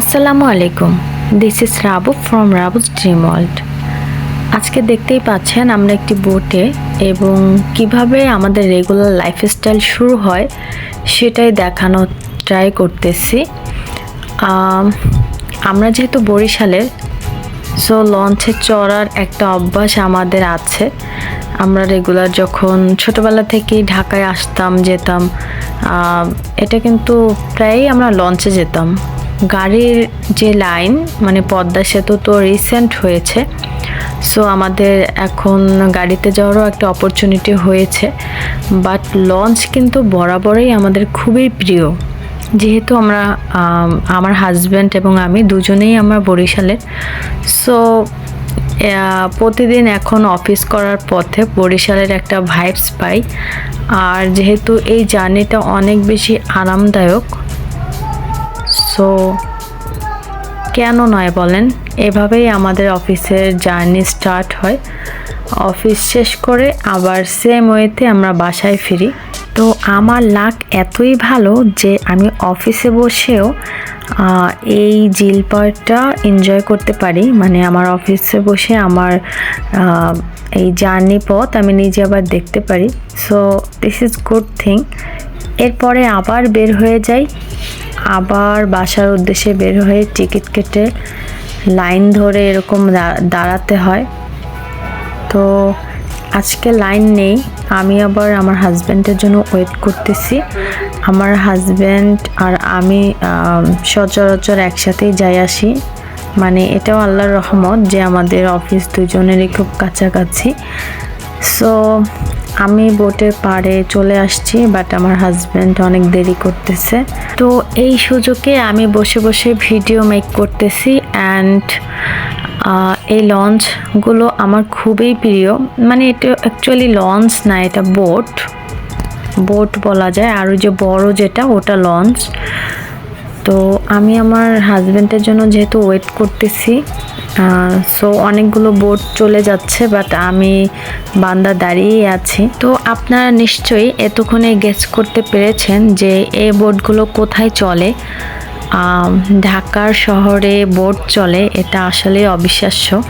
আসসালামু আলাইকুম। This is Rabu from Rabu's dream world আজকে দেখতেই পাচ্ছেন আমরা একটি বোটে এবং কীভাবে আমাদের রেগুলার লাইফস্টাইল শুরু হয় সেটাই দেখানো ট্রাই করতেছি। আমরা যেহেতু বরিশালের সো লঞ্চে চড়ার একটা অভ্যাস আমাদের আছে। আমরা রেগুলার যখন ছোটোবেলা থেকেই ঢাকায় আসতাম, যেতাম এটা কিন্তু প্রায়ই আমরা লঞ্চে যেতাম। গাড়ির যে লাইন মানে পদ্মা সেতু তো রিসেন্ট হয়েছে সো আমাদের এখন গাড়িতে যাওয়ারও একটা অপরচুনিটি হয়েছে বাট লঞ্চ কিন্তু বরাবরই আমাদের খুবই প্রিয়। যেহেতু আমরা আমার হাজব্যান্ড এবং আমি দুজনেই আমরা বরিশালের সো প্রতিদিন এখন অফিস করার পথে বরিশালের একটা ভাইবস পাই, আর যেহেতু এই জার্নিটা অনেক বেশি আরামদায়ক সো কেন নয় বলেন? এভাবেই আমাদের অফিসের জার্নি স্টার্ট হয়। অফিস শেষ করে আবার সেম ওয়েতে আমরা বাসায় ফিরি। তো আমার লাক এতই ভালো যে আমি অফিসে বসেও এই জিল পার্কটা এনজয় করতে পারি। মানে আমার অফিসে বসে আমার এই জার্নি পথ আমি নিজে আবার দেখতে পারি। So this is good thing এরপরে আবার বের হয়ে যাই। আবার বাসার উদ্দেশ্যে বের হয়ে টিকিট কেটে লাইন ধরে এরকম দাঁড়াতে হয়। তো আজকে লাইন নেই। আমি আবার আমার হাজব্যান্ডের জন্য ওয়েট করতেছি। আমার হাজব্যান্ড আর আমি সচরাচর একসাথেই যাই আসি। মানে এটাও আল্লাহর রহমত যে আমাদের অফিস দুজনেরই খুব কাছাকাছি। সো আমি বোটের পাড়ে চলে আসছি বাট আমার হাজব্যান্ড অনেক দেরি করতেছে। তো এই সুযোগে আমি বসে বসে ভিডিও মেক করতেছি অ্যান্ড এই লঞ্চগুলো আমার খুবই প্রিয়। মানে এটা অ্যাকচুয়ালি লঞ্চ না, এটা বোট বোট বলা যায়। আর ওই যে বড় যেটা, ওটা লঞ্চ তো আমি আমার হাজব্যান্ডের জন্য যেহেতু ওয়েট করতেছি সো অনেকগুলো বোট চলে যাচ্ছে বাট আমি বান্দা দাঁড়িয়েই আছি। তো আপনারা নিশ্চয়ই এতক্ষণে গেস করতে পেরেছেন যে এই বোটগুলো কোথায় চলে। ঢাকার শহরে বোট চলে এটা আসলে অবিশ্বাস্য।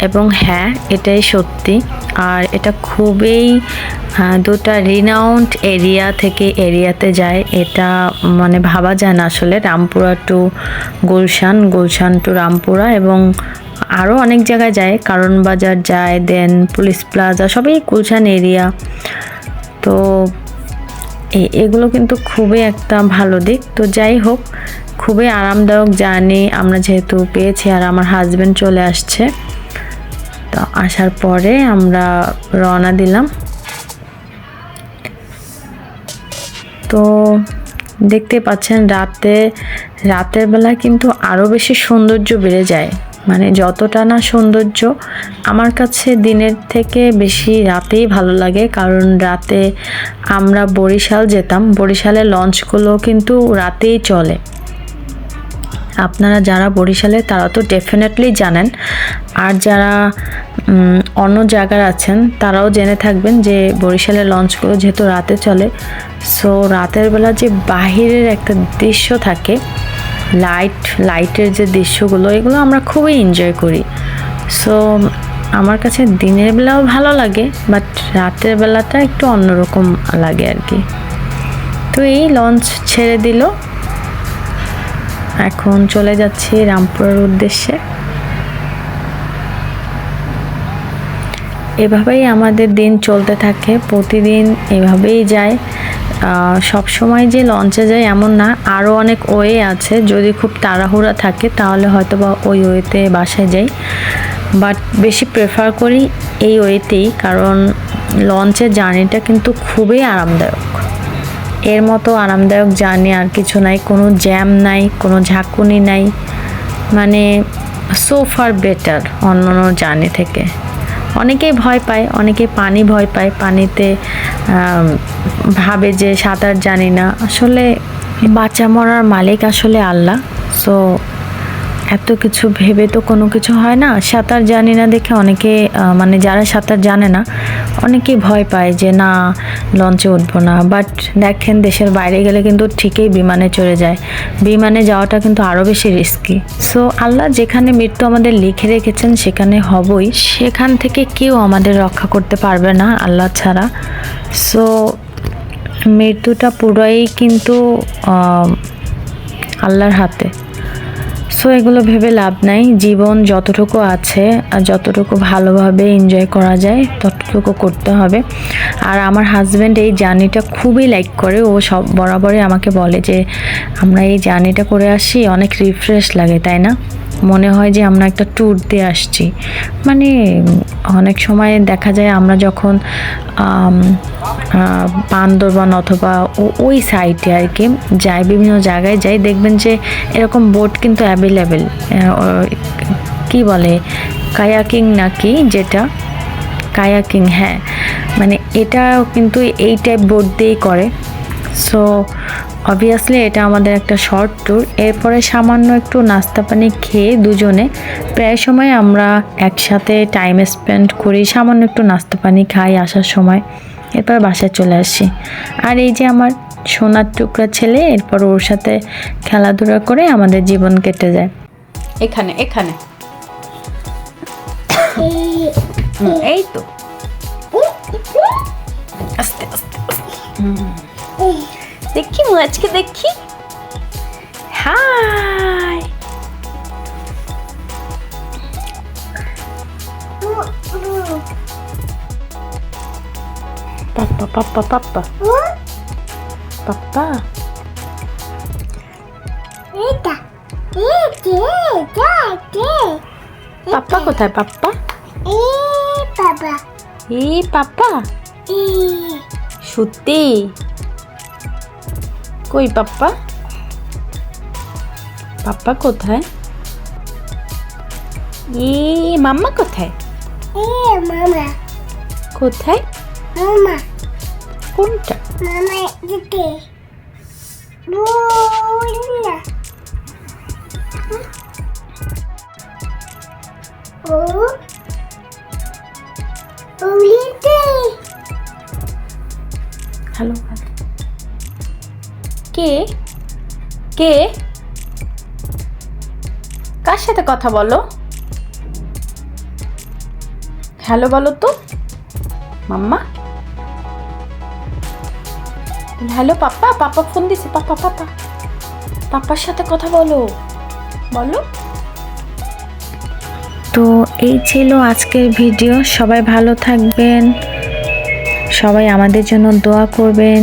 এবং হ্যাঁ এটাই সত্যি। আর এটা খুবই আহ, দুটা রিনাউন্ড এরিয়া থেকে এরিয়াতে যায়। এটা মানে ভাবা যায় না আসলে রামপুরা টু গুলশান গুলশান টু রামপুরা এবং আরও অনেক জায়গায় যায়। কারণ বাজার যায় দেন পুলিশ প্লাজা সবই গুলশান এরিয়া তো এগুলো কিন্তু খুবই একটা ভালো দিক। তো যাই হোক খুবই আরামদায়ক জার্নি। আমরা যেহেতু পেয়েছি আর আমার হাজব্যান্ড চলে আসছে। তো আসার পরে আমরা রওনা দিলাম। তো দেখতে পাচ্ছেন রাতে, রাতের বেলা কিন্তু আরও বেশি সৌন্দর্য বেড়ে যায়। মানে যতটা না সৌন্দর্য, আমার কাছে দিনের থেকে বেশি রাতেই ভালো লাগে। কারণ রাতে আমরা বরিশাল যেতাম। বরিশালের লঞ্চগুলো কিন্তু রাতেই চলে। আপনারা যারা বরিশালে, তারা তো ডেফিনেটলি জানেন। আর যারা অন্য জায়গার আছেন, তারাও জেনে থাকবেন যে বরিশালের লঞ্চগুলো যেহেতু রাতে চলে সো রাতের বেলা যে বাহিরের একটা দৃশ্য থাকে লাইট লাইটের যে দৃশ্যগুলো, এগুলো আমরা খুবই এনজয় করি। সো আমার কাছে দিনের বেলাও ভালো লাগে বাট রাতের বেলাটা একটু অন্যরকম লাগে আর কি। তো এই লঞ্চ ছেড়ে দিল। এখন চলে যাচ্ছি রামপুরার উদ্দেশ্যে। এভাবেই আমাদের দিন চলতে থাকে, প্রতিদিন এভাবেই যায়। সব সময় যে লঞ্চে যায় এমন না আরও অনেক ওয়ে আছে, যদি খুব তাড়াহুড়া থাকে তাহলে হয়তো বা ওই ওয়েতে বাসায় যাই। বাট বেশি প্রেফার করি এই ওয়েতেই, কারণ লঞ্চের জার্নিটা কিন্তু খুবই আরামদায়ক। এর মতো আরামদায়ক জার্নি আর কিছু নাই, কোনো জ্যাম নাই, কোনো ঝাঁকুনি নাই। মানে সো ফার বেটার অন্য অন্য জার্নি থেকে। অনেকেই ভয় পায়, অনেকে পানি ভয় পায়, পানিতে ভাবে যে সাঁতার জানি না। আসলে বাচ্চা মরার মালিক আসলে আল্লাহ সো এত কিছু ভেবে তো কোনো কিছু হয় না। সাঁতার জানি না দেখে অনেকে মানে যারা সাঁতার জানে না অনেকেই ভয় পায় যে না, লঞ্চে উঠবো না। বাট দেখেন দেশের বাইরে গেলে কিন্তু ঠিকই বিমানে চলে যায়। বিমানে যাওয়াটা কিন্তু আরও বেশি রিস্কি সো আল্লাহ যেখানে মৃত্যু আমাদের লিখে রেখেছেন, সেখানে হবই। সেখান থেকে কেউ আমাদের রক্ষা করতে পারবে না আল্লাহ ছাড়া। সো মৃত্যুটা পুরোই কিন্তু আল্লাহর হাতে। সো এগুলো ভেবে লাভ নাই। জীবন যতটুকু আছে আর যতটুকু ভালোভাবে এনজয় করা যায়, ততটুকু করতে হবে। আর আমার হাজব্যান্ড এই জার্নিটা খুবই লাইক করে। ও সব বরাবরই আমাকে বলে যে, আমরা এই জার্নিটা করে আসি, অনেক রিফ্রেশ লাগে, তাই না? মনে হয় যে আমরা একটা ট্যুর দিয়ে আসছি। মানে অনেক সময় দেখা যায় আমরা যখন বান্দরবান অথবা ওই সাইডে আর কি যাই, বিভিন্ন জায়গায় যাই, দেখবেন যে এরকম বোট কিন্তু অ্যাভেলেবেল কি বলে কায়াকিং নাকি যেটা? কায়াকিং হ্যাঁ। মানে এটাও কিন্তু এই টাইপ বোট দিয়েই করে। সো অবভিয়াসলি এটা আমাদের একটা শর্ট ট্যুর এরপরে সামান্য একটু নাস্তা পানি খেয়ে দুজনে প্রায় সময় আমরা একসাথে টাইম স্পেন্ড করি, সামান্য একটু নাস্তা পানি খাই আসার সময়। এরপর বাসায় চলে আসি। আর এই যে আমার সোনার টুকরা ছেলে, এরপর ওর সাথে খেলাধুলা করে আমাদের জীবন কেটে যায়। এখানে এখানে। এই তো। আস্তে আস্তে। হুম। দেখি আজকে দেখি। হাই। পাপ্পা পাপ্পা পাপ্পা। পাপ্পা। পাপ্পা কোথায় পাপ্পা? এ পাপ্পা। এ। সত্যি কই পাপ্পা? পাপ্পা কোথায়? এ মাম্মা কোথায়? এ মামা। কোথায়? মামা। কোনটা? মামা যেতে বুলা ও কে? কে? কার সাথে কথা বলো? হ্যালো বলো তো, মাম্মা। হ্যালো পাপ্পা পাপা ফোন দিছে, পাপা পাপা। পাপার সাথে কথা বলো বলো। তো এই ছিল আজকের ভিডিও, সবাই ভালো থাকবেন, সবাই আমাদের জন্য দোয়া করবেন।